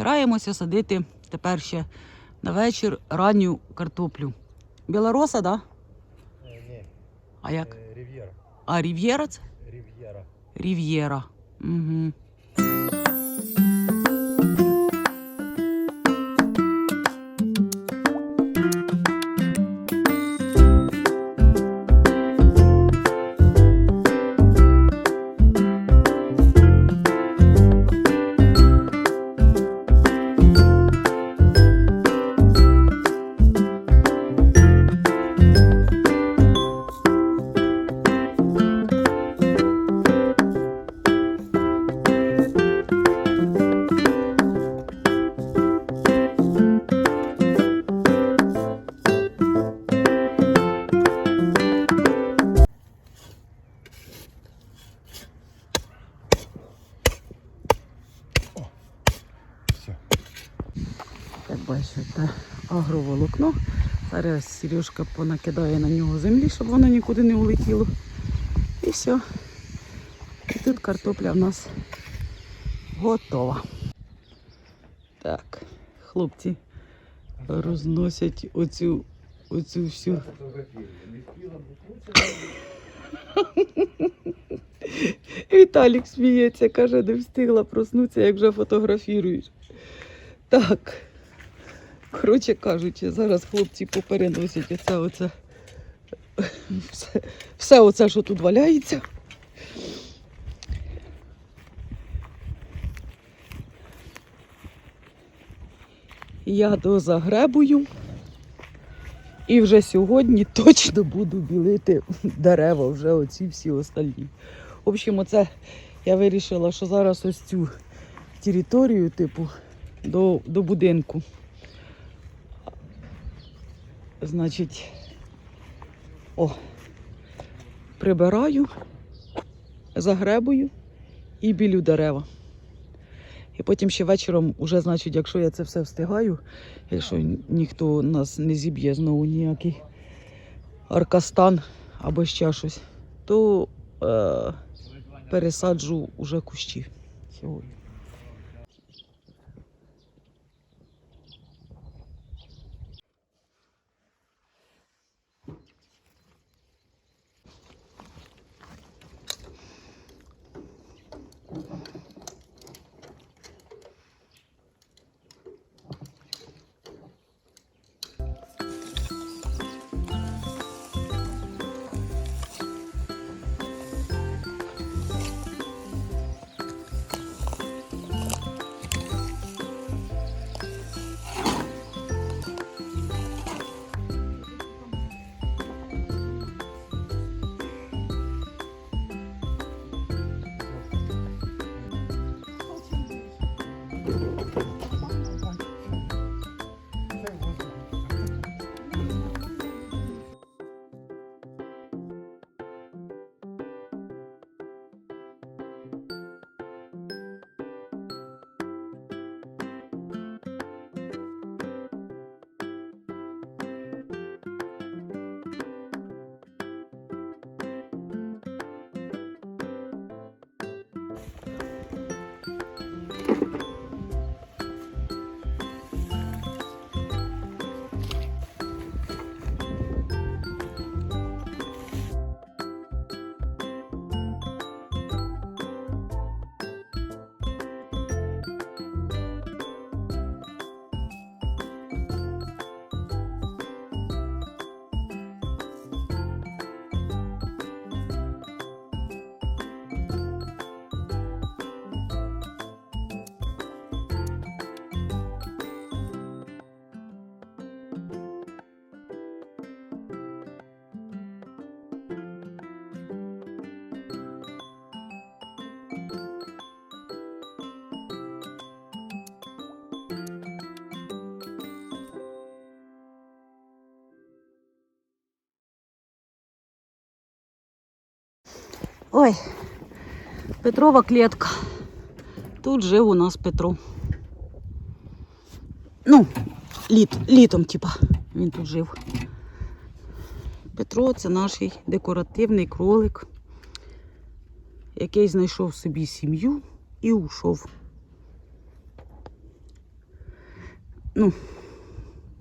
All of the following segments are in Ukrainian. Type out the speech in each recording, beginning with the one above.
Збираємося садити тепер ще на вечір ранню картоплю. Білороса, да? Е, Ні, А як? е, Рів'єра. А Рів'єра це? Рів'єра. Рів'єра. Угу. Зараз Сережка понакидає на нього землі, щоб воно нікуди не улетіло. І все. І тут картопля в нас готова. Так, хлопці розносять оцю, оцю всю. Віталік сміється, каже, не встигла проснутися, як вже фотографіруєш. Так. Коротше кажучи, зараз хлопці попереносять оце, оце, все, все оце, що тут валяється. Я дозагребую. І вже сьогодні точно буду білити дерева, вже оці всі остальні. В общем, оце я вирішила, що зараз ось цю територію, типу, до, до будинку. Значить, о, прибираю, загребую і білю дерева. І потім ще вечором, уже, значить, якщо я це все встигаю, якщо ніхто нас не зіб'є знову ніякий аркастан або ще щось, то е, пересаджу уже кущі сьогодні. Ой, Петрова клітка. Тут жив у нас Петро. Ну, літ, літом, типа, він тут жив. Петро це наш декоративний кролик, який знайшов собі сім'ю і ушов. Ну,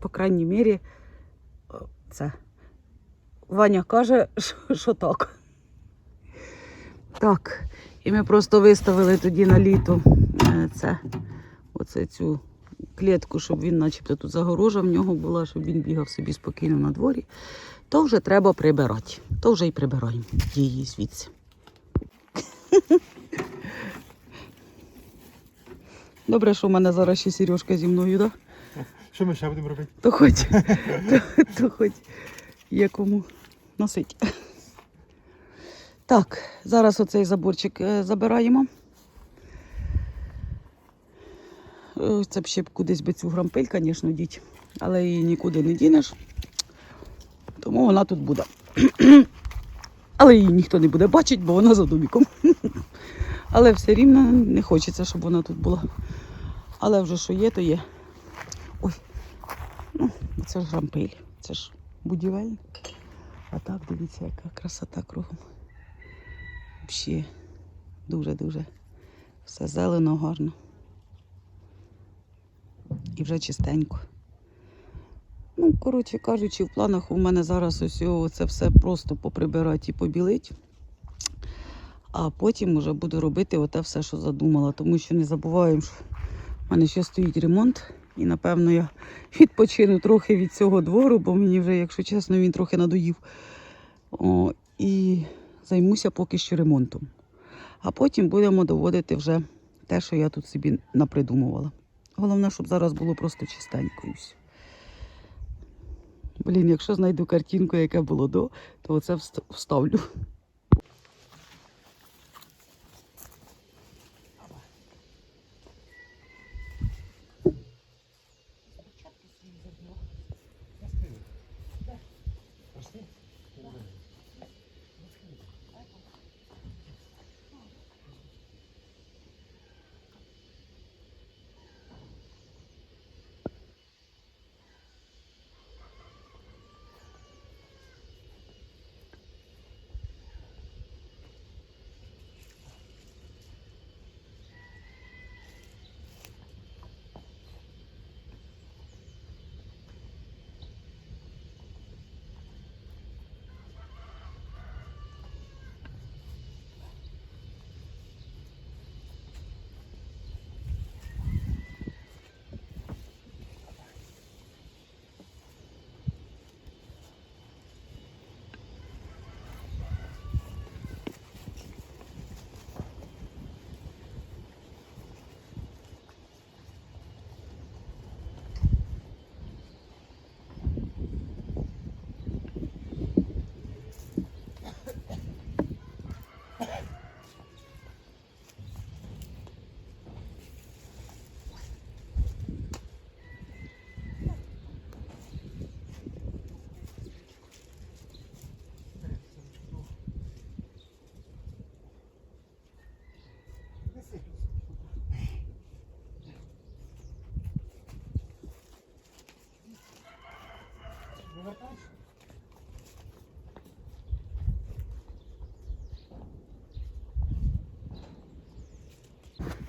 по крайній мірі, це. Ваня каже, що так. Так. І ми просто виставили тоді на літо е, це, оце цю клітку, щоб він начебто тут загорожа в нього була, щоб він бігав собі спокійно на дворі. То вже треба прибирати. То вже й прибираємо її звідси. Добре, що в мене зараз ще Сережка зі мною, так? Да? Що ми ще будемо робити? То хоч, то, то хоч є кому носить. Так, зараз оцей заборчик е, забираємо. Е, Це б ще кудись би цю грампель, звісно, діть, але її нікуди не дінеш. Тому вона тут буде. Але її ніхто не буде бачити, бо вона за доміком. Але все рівно не хочеться, щоб вона тут була. Але вже що є, то є. Ой, Ну, це ж грампель, це ж будівельник. А так дивіться, яка красота кругом. Взагалі дуже-дуже все зелено, гарно. І вже чистенько. Ну, коротше кажучи, в планах у мене зараз ось це все просто поприбирати і побілити. А потім вже буду робити оте все, що задумала. Тому що не забуваємо, що в мене ще стоїть ремонт. І напевно я відпочину трохи від цього двору, бо мені вже, якщо чесно, він трохи надоїв. О, і займуся поки що ремонтом. А потім будемо доводити вже те, що я тут собі напридумувала. Головне, щоб зараз було просто чистенько. Блін, якщо знайду картинку, яке було до, то оце вставлю.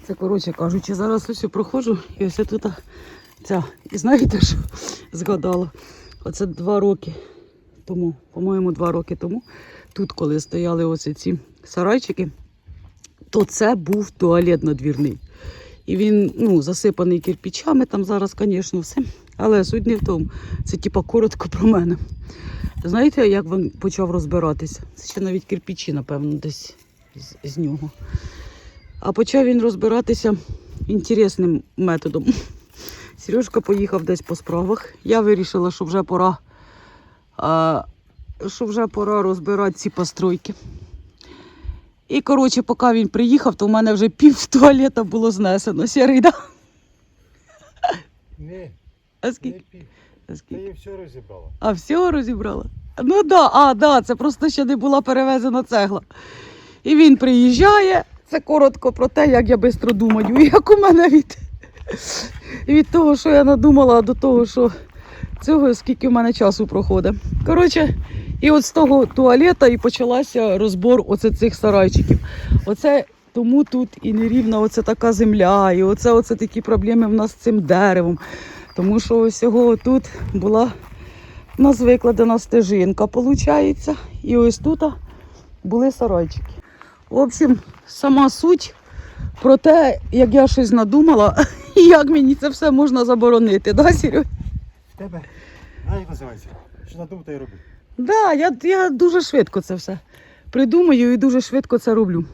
Це, коротше кажучи, зараз ось я проходжу і ось тут ця. І знаєте, що згадала? Оце два роки тому, по-моєму, два роки тому, тут, коли стояли оці ці сарайчики, то це був туалет надвірний. І він ну, засипаний кирпичами там зараз, звісно, все. Але суть не в тому. Це типа коротко про мене. Знаєте, як він почав розбиратися? Це ще навіть кирпичі, напевно, десь з, з нього. А почав він розбиратися інтересним методом. Сережка поїхав десь по справах. Я вирішила, що вже пора, а, що вже пора розбирати ці постройки. І, коротше, поки він приїхав, то в мене вже пів туалета було знесено. Сірий, да? Ні, А не пів. А скільки? її все розібрала. А всього розібрала? Ну да, а, да, це просто ще не була перевезена цегла. І він приїжджає. Це коротко про те, як я швидко думаю, і як у мене від, від того, що я надумала, до того, що цього скільки в мене часу проходить. Коротше, і от з того туалета і почалася розбор оце цих сарайчиків. Оце тому тут і нерівна оце така земля, і оце, оце такі проблеми в нас з цим деревом. Тому що ось цього тут була у нас викладена стежинка, виходить. І ось тут були сарайчики. В общем, сама суть про те, як я щось надумала, і як мені це все можна заборонити, да? В тебе. А як називається? Що надумав, то й роби. Да, я, я дуже швидко це все придумаю і дуже швидко це роблю.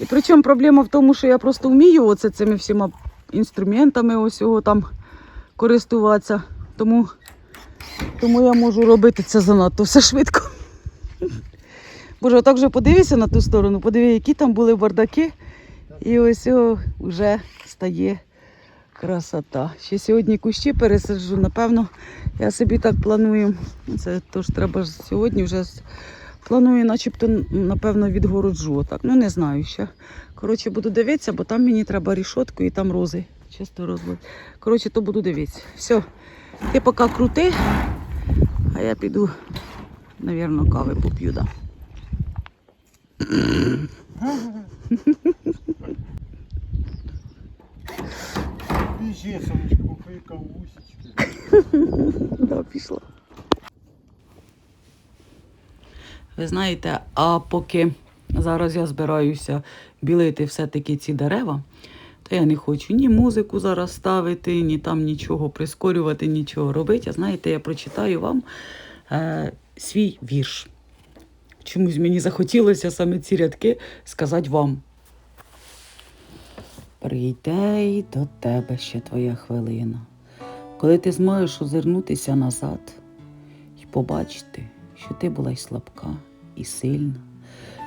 І причому проблема в тому, що я просто вмію оце цими всіма інструментами ось його там користуватися. Тому, тому я можу робити це занадто все швидко. Боже, отак вже подивися на ту сторону, подиви, які там були бардаки. І ось о, вже стає красота. Ще сьогодні кущі пересаджу, напевно, я собі так планую. Це тож треба сьогодні вже планую, начебто, напевно, відгороджу. Отак. Ну не знаю ще. Коротше, буду дивитися, бо там мені треба рішотку і там рози. Чисто розлад. Коротше, то буду дивитися. Все, ти поки крути, а я піду, навірно, кави поп'ю. Да. Біжи, сонечко, купи кавусечки. Да, пішла. Ви знаєте, а поки зараз я збираюся білити все-таки ці дерева, то я не хочу ні музику зараз ставити, ні там нічого прискорювати, нічого робити. А знаєте, я прочитаю вам е, свій вірш. Чомусь мені захотілося саме ці рядки сказати вам. Прийде й до тебе ще твоя хвилина коли ти зможеш озирнутися назад і побачити, що ти була й слабка, і сильна,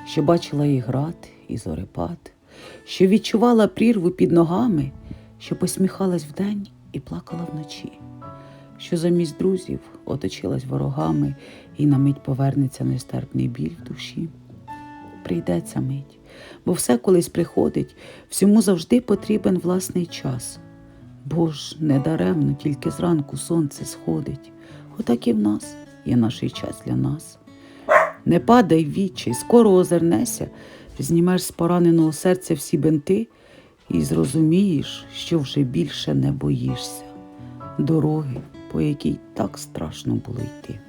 що бачила і град, і зорепад, що відчувала прірву під ногами, що посміхалась вдень і плакала вночі, що замість друзів оточилась ворогами і на мить повернеться нестерпний біль в душі. Прийде ця мить, бо все колись приходить, всьому завжди потрібен власний час. Бо ж недаремно тільки зранку сонце сходить. Отак і в нас є наш час для нас. Не падай в відчай, скоро озирнешся, знімеш з пораненого серця всі бинти і зрозумієш, що вже більше не боїшся дороги, по якій так страшно було йти.